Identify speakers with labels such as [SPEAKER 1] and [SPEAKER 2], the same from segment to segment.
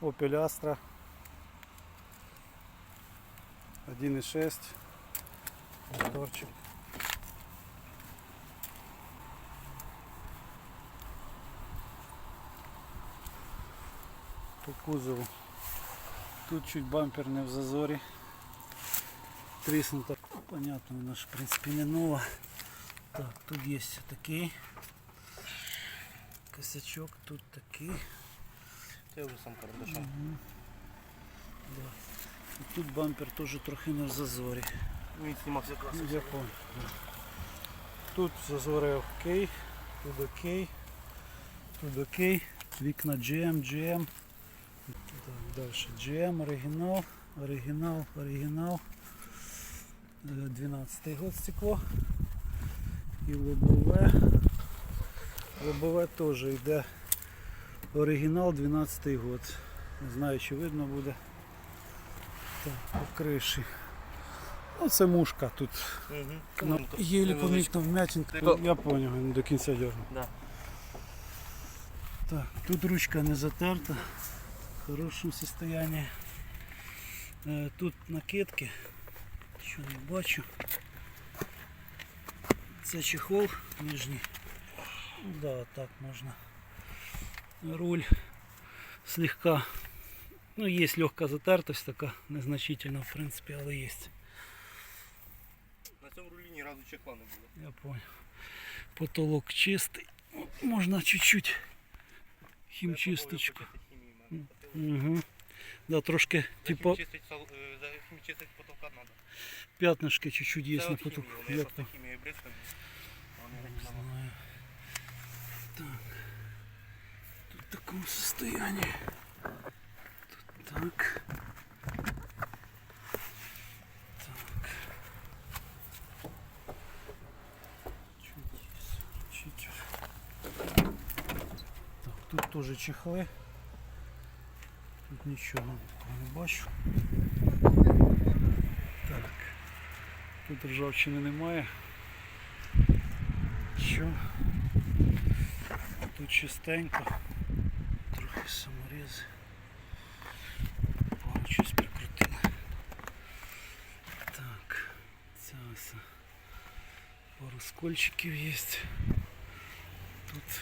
[SPEAKER 1] Opel Astra 1.6 моторчик. По кузову. Тут чуть бампер не в зазорі. Тріснута. Понятно, вона ж в принципі не нова. Так, тут є такий. Косячок тут такий.
[SPEAKER 2] Це вже сам карандашом.
[SPEAKER 1] Да. І тут бампер теж трохи в зазорі.
[SPEAKER 2] Він знімався
[SPEAKER 1] да. Тут зазори окей, тут окей, тут окей, вікна GM, GM. Так, далі GM, оригінал, оригінал, оригінал. Е, 12 год стекло. І лобове. Лобове теж йде оригінал 12 год. Не знаю чи видно буде. Так, по криші. Ну це мушка тут. Ну, помітно вмятинка,
[SPEAKER 2] Типа-
[SPEAKER 1] я понял, не до кінця дернув.
[SPEAKER 2] Да.
[SPEAKER 1] Так, тут ручка не затерта, в хорошому состоянии. Е, Тут накидки, що не бачу. Це чехол нижній. Да, так можна. Руль слегка. Ну, є легка затертость така, незначительна, в принципі, але є.
[SPEAKER 2] На цьому рулі ні разу чехла не було.
[SPEAKER 1] Я понял. Потолок чистий. Можна чуть-чуть хімчисточку. Угу. Да, трошки, типа,
[SPEAKER 2] Чистить, сал- е, за хімчистить потолка треба.
[SPEAKER 1] пятнышки чуть-чуть є
[SPEAKER 2] Це
[SPEAKER 1] на
[SPEAKER 2] от
[SPEAKER 1] потолку.
[SPEAKER 2] хімія, вони
[SPEAKER 1] Я
[SPEAKER 2] просто
[SPEAKER 1] по-
[SPEAKER 2] хімією
[SPEAKER 1] Такому состоянии. Тут так. Так. Чуть чуть. Так, тут тоже чехли. Тут такого не бачу. Так. Тут ржавчини немає. Що? Тут чистенько. Саморіз. Погано щось прикрутили. Так, це ось пару скольчиків є. Тут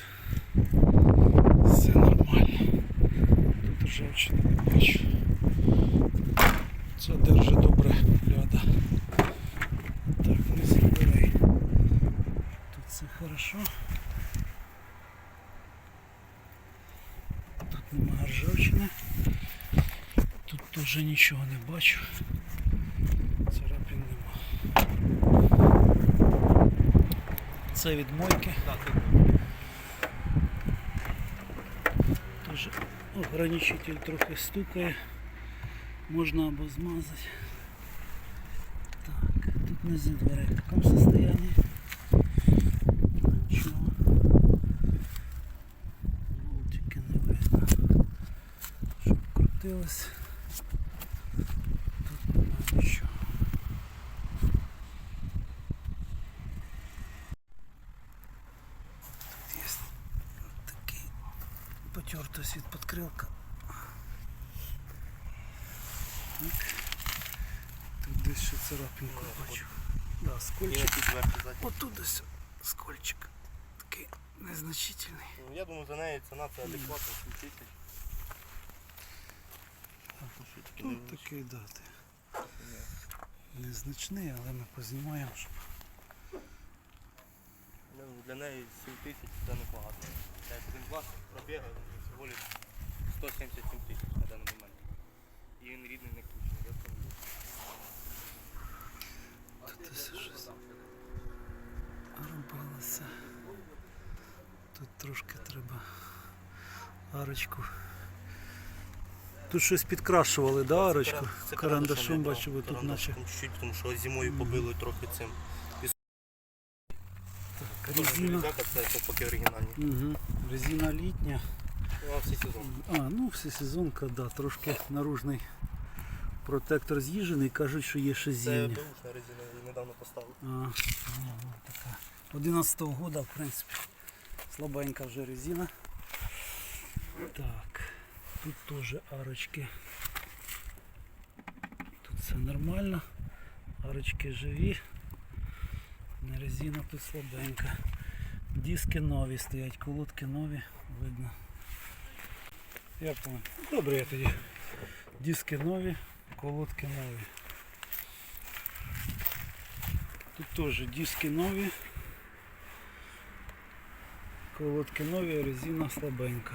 [SPEAKER 1] все нормально. Тут ржавчини не бачу. Це держить добре ляда. Так, не забирай. Тут все хорошо. Тут немає ржавчини. Теж нічого не бачу. Царапин нема. Це від мойки. Теж ограничитель трохи стукає. Можна або змазати. Так, тут внизу дверей в такому состоянии. Нічого. Болтики не видно. Щоб крутилось. Тут немає нічого. Тут є такий потертость від подкрилка. Так. Тут десь ще царапинку бачу. Да, скольчик. Отут ось скольчик. Такий незначительний.
[SPEAKER 2] Ну, Я думаю, за неї ціна це адекватно 7 тисяч. Ну,
[SPEAKER 1] такий дати. Незначний, але ми познімаємо, щоб
[SPEAKER 2] Ну, Для неї 7 тисяч це небагато. Це один клас пробігає всього лиш 177 тисяч на даний момент. І він рідний не кручений. Я в цьому був.
[SPEAKER 1] тут ось щось робилося. Тут трошки треба арочку. Тут щось підкрашували, да, арочку? Карандашом бачу, бо тут наче.
[SPEAKER 2] чуть-чуть, тому що зимою побили трохи цим. Резина.
[SPEAKER 1] резина.
[SPEAKER 2] Це поки оригінальні.
[SPEAKER 1] Угу. Резина літня.
[SPEAKER 2] Ну, а всі сезон.
[SPEAKER 1] А, ну всесезонка, да, трошки наружний протектор з'їжджений, кажуть, що є ще
[SPEAKER 2] Це
[SPEAKER 1] зимня.
[SPEAKER 2] бушна резина, її недавно поставив.
[SPEAKER 1] А, ну, така. 11-го года, в принципі. Слабенька вже резина. Так. Тут теж арочки. Тут все нормально. Арочки живі. Не резина тут слабенька. Диски нові стоять, колодки нові, видно. Я понял. Добре я тоді. Диски нові, колодки нові. Тут теж диски нові. Колодки нові, резина слабенька.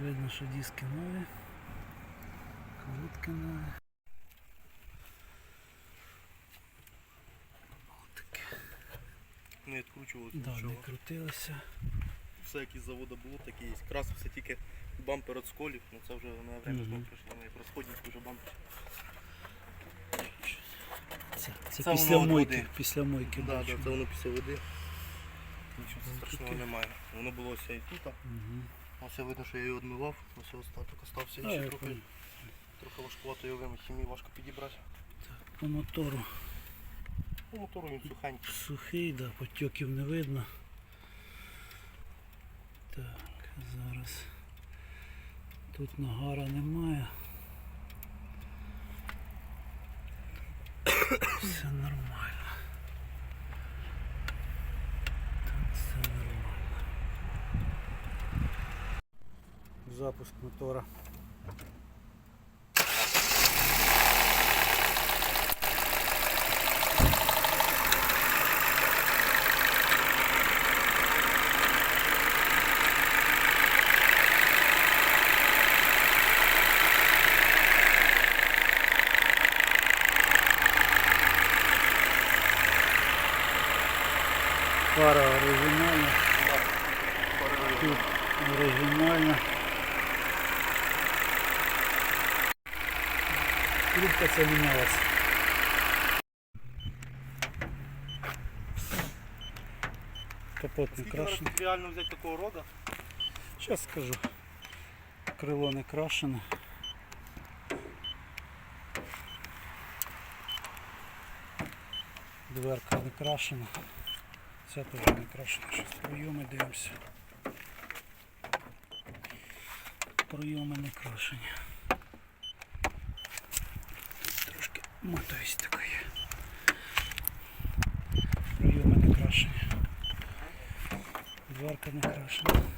[SPEAKER 1] Видно, що диски нові. Колодки нові.
[SPEAKER 2] Не відкручувалося
[SPEAKER 1] Да, не крутилося.
[SPEAKER 2] Все як із заводу було, так і є. Красився тільки бампер від сколів, ну це вже на время
[SPEAKER 1] Мгм.
[SPEAKER 2] знову прийшло. Вони розходять вже бампер.
[SPEAKER 1] Це, це,
[SPEAKER 2] Це
[SPEAKER 1] після мойки. Після мойки.
[SPEAKER 2] Да, да, це воно після води. Нічого страшного
[SPEAKER 1] таке.
[SPEAKER 2] немає. Воно було ось і тут.
[SPEAKER 1] Мгм.
[SPEAKER 2] Ось видно, що я його відмивав. Ось остаток остався. Ще трохи, трохи важкувато його вимити, хімії важко підібрати.
[SPEAKER 1] По мотору
[SPEAKER 2] Ну, мотору він сухенький.
[SPEAKER 1] сухий, да, потьоків не видно. Так, зараз. Тут нагара немає. Все нормально. Так, все нормально. Запуск мотора. Пара оригінальна. Тут оригінальна. Трубка ця мінялась. Капот не крашений.
[SPEAKER 2] реально взяти такого рода?
[SPEAKER 1] Сейчас скажу. Крило не крашене. Дверка не крашена. Ця теж не крашена. прийоми дивимося. Прийоми не крашені. Трошки мотовість така Прийоми не крашені. Дверка не крашена.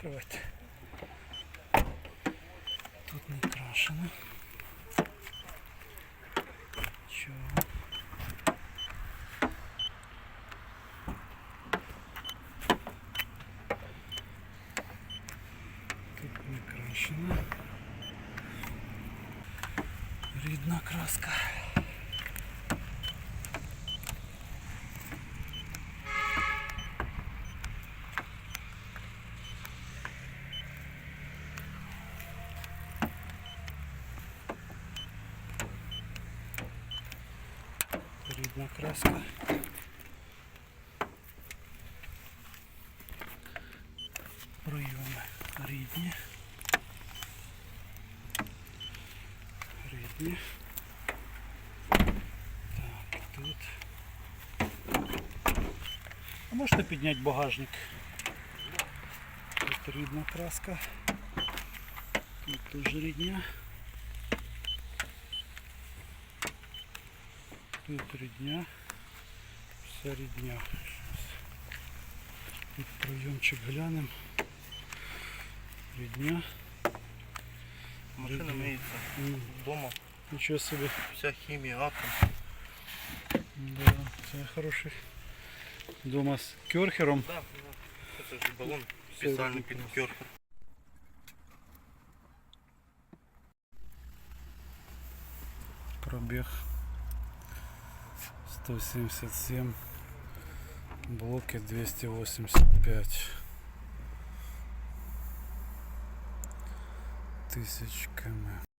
[SPEAKER 1] Скривайте. Тут не крашено. Чого? Тут не крашена. Рідна краска. Рідна краска. Пройоми рідні. Рідні. Так, тут. А можете підняти багажник? Тут рідна краска. Тут теж рідня. Тут рідня. Все рідня. Щас. Тут пройомчик глянемо. Рідня.
[SPEAKER 2] Машина
[SPEAKER 1] Рідня.
[SPEAKER 2] миється
[SPEAKER 1] М,
[SPEAKER 2] вдома.
[SPEAKER 1] Нічого собі.
[SPEAKER 2] Вся хімія, атом.
[SPEAKER 1] Да, це хороший. Дома з кьорхером.
[SPEAKER 2] Да, да. Це ж балон
[SPEAKER 1] Все
[SPEAKER 2] спеціально
[SPEAKER 1] рідне
[SPEAKER 2] під
[SPEAKER 1] класно.
[SPEAKER 2] кьорхер.
[SPEAKER 1] Пробег 177. Блоки 285. Тысяч км.